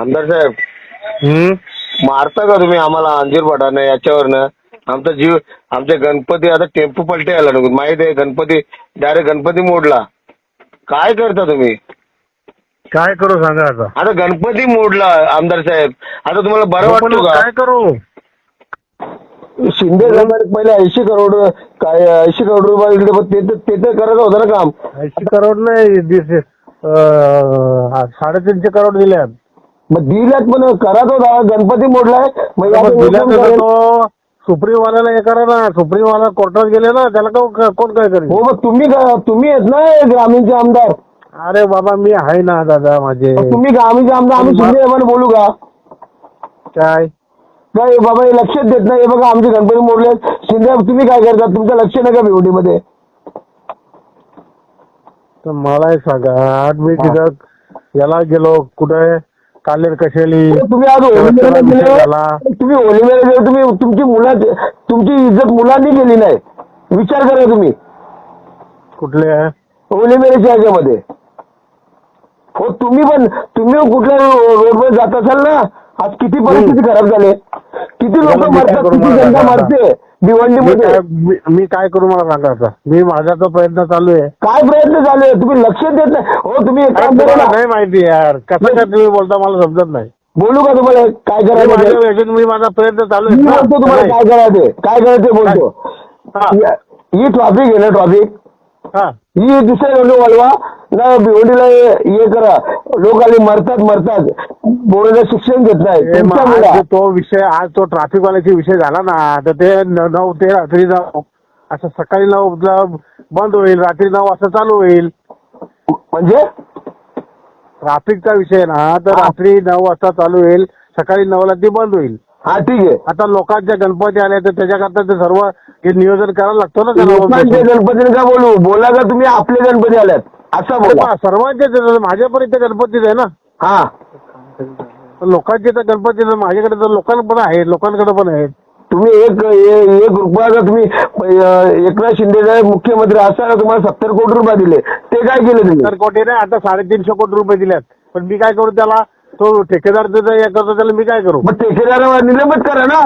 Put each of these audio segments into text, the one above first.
आमदार साहेब. हम्म? मारता का तुम्ही आम्हाला अंजीर पठाने याच्यावरनं? आमचा जीव आमचे गणपती आता टेम्पो पलटे आला नको माहीत आहे गणपती डायरेक्ट गणपती मोडला. काय करता तुम्ही? काय करू सांगा आता? आता गणपती मोडला आमदार साहेब. आता तुम्हाला बरं वाटतो काय का? करू? शिंदे सरकार पहिले ऐंशी करोड काय ऐंशी करोड रुपये दिले पण ते तर- ते तर करत होतं ना काम. ऐंशी करोड नाही अं, साडेतीनशे करोड दिल्यात मग दिल्यात पण करत होता गणपती मोडलाय. मग मग तर. तो सुप्रीम वाल्याला हे करा ना. सुप्रीम वाला कोर्टात गेले ना त्याला का- कोण काय करेल? हो मग तुम्ही तुम्ही आहेत ना हे ग्रामीणचे आमदार. अरे बाबा मी आहे ना दादा माझे. मग तुम्ही ग्रामीणचे आमदार आम्ही शिंदे साहेबांना बोलू का? काय? काय बाबा हे लक्षात देत नाही. हे बघा आमचे गणपती मोडले शिंदे तुम्ही काय करता? तुमचं लक्ष नाही का भिवंडीमध्ये. तर मला एक सांगा. आज मी. तिथं याला गेलो. कुठे कालेर कशेली? तुम्ही आज गेले झाला. तुम्ही होली मेळ्याला गेले तुम्ही तुमची मुलाची तुमची इज्जत मुलांनी केली नाही. विचार करा तुम्ही. कुठले होली मेळ्याच्या ह्याच्यामध्ये. हो तुम्ही पण तुम्ही कुठल्या रोडवर जात असाल ना आज किती परिस्थिती खराब झाली. किती लोक मी काय मरतात करू किती मला जनता सांगा मरते मी भिवंडीमध्ये? काय मी- मी काय करू मला सांगा आता? मी माझा तो प्रयत्न चालू आहे. काय प्रयत्न चालू आहे? तुम्ही लक्ष देत नाही. हो तुम्ही एक अरे काम करा तुम्हाला ना. नाही माहिती यार. कसं काय तुम्ही बोलता मला समजत नाही. बोलू का तुम्हाला? काय मी करायचं माझ्या ते? वेळेत मी माझा प्रयत्न चालू आहे. मी ना. बोलतो तुम्हाला. काय करायचं काय करायचं बोलतो. हा. ही ट्रॉफिक आहे ना ट्रॉफिक हा. ही दुसऱ्या रोड वळवा ना भिवंडीला हे हे करा. लोक आले मरतात मरतात. पोरांना शिक्षण घेत नाही. हे मग आज तो विषय आज तो ट्रॅफिक वाल्याचा विषय झाला ना तर ते न- नऊ ते रात्री नऊ असं सकाळी नऊ ला बंद होईल रात्री नऊ वाजता चालू होईल. म्हणजे? ट्रॅफिकचा विषय ना तर हा. रात्री नऊ वाजता चालू होईल सकाळी नऊला ती बंद होईल. हा ठीक आहे. आता लोकांच्या गणपती आले तर त्याच्याकरता ते सर्व हे नियोजन करायला लागतो ना लोकांचे त्याला. गणपतीने का बोलू? बोला का तुम्ही आपले गणपती आल्यात असं बोला. सर्वांचे माझ्या पण इथे गणपतीच आहे ना. हा. तर लोकांचे तर गणपती तर माझ्याकडे तर लोकांकडे पण आहेत लोकांकडे पण आहेत तुम्ही एक ए- एक रुपया जर तुम्ही अं, एकनाथ शिंदे साहेब मुख्यमंत्री असताना तुम्हाला सत्तर कोटी रुपये दिले. ते काय केले तर तुम्ही कोटी नाही आता साडेतीनशे कोटी रुपये दिल्यात पण मी काय करू त्याला? तो ठेकेदार हे करतो त्याला मी काय करू? मग ठेकेदारावर निलंबित करा ना.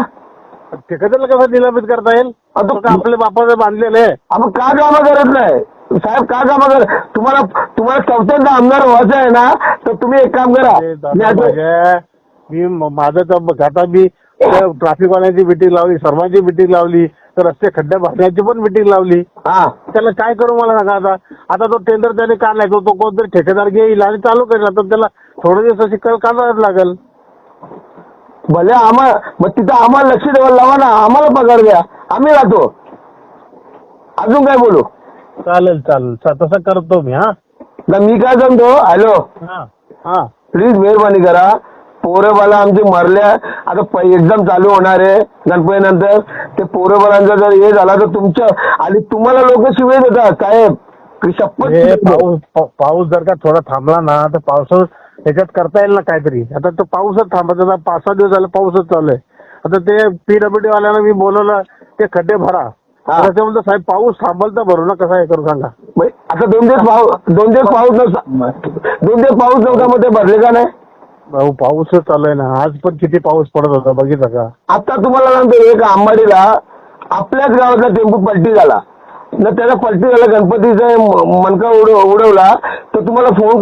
ठेकेदारला कसं निलंबित करता येईल? आता- तो काय आपल्या बापाचं बांधलेलं. आहे आपण का कामं करत नाही? साहेब का कामं कर तुम्हाला तुम्हाला चौथ्यांदा आमदार व्हायचं आहे ना तर तुम्ही एक काम करा. ते दादा मी आता- माझ्या- मी म- माझं तर आता मी ट्रॅफिकवाल्यांची मिटिंग लावली सर्वांची मिटिंग लावली तर रस्ते खड्डे भरण्याची पण मिटिंग लावली. हा. त्याला काय करू मला सांगा आता? आता तो टेंडर त्याने काढलाय तो तो कोणतरी ठेकेदार घेईल आणि चालू करेल तर त्याला थोडे दिवसाची कळ काढावं लागेल? भले आम्हाला मग तिथं आम्हाला लक्ष द्यावं लावा ना आम्हाला पगार द्या. आम्ही राहतो. अजून काय बोलू? चालेल चालेल. च- तसं करतो मी हा. ना मी काय सांगतो? हॅलो. हा हा. प्लीज मेहरबानी करा. पोरबाला आमचे मरल्या आता एक्झाम चालू होणार आहे गणपती नंतर ते पोरबालांचा जर हे झाला तर तुमच्या आणि तुम्हाला लोक शिवाय देतात हे शपथ पाऊस पा- पाऊस जर का थोडा थांबला ना तर पावसात त्याच्यात करता येईल ना काहीतरी. आता तो पाऊसच थांबत आता पाच सहा दिवस झाले पाऊसच चालू आहे. आता ते पीडब्ल्यूडी वाल्याला मी बोलवलं ते खड्डे भरा. हा. तर ते म्हणतो साहेब पाऊस थांबल तर भरू ना कसं आहे करू सांगा. म्हणजे आता दोन दिवस पाऊस दोन दिवस पाऊस नव्हता दोन दिवस पाऊस नव्हता मग ते भरले का नाही? भाऊ पाऊसच चालू आहे ना. आज पण किती पाऊस पडत होता बघितलं का? आता तुम्हाला सांगतो एक आंबाडीला आपल्याच गावातला टेम्पो पलटी झाला. न त्याला पलटी झाला गणपतीचा मनका उड उडवला तर तुम्हाला फोन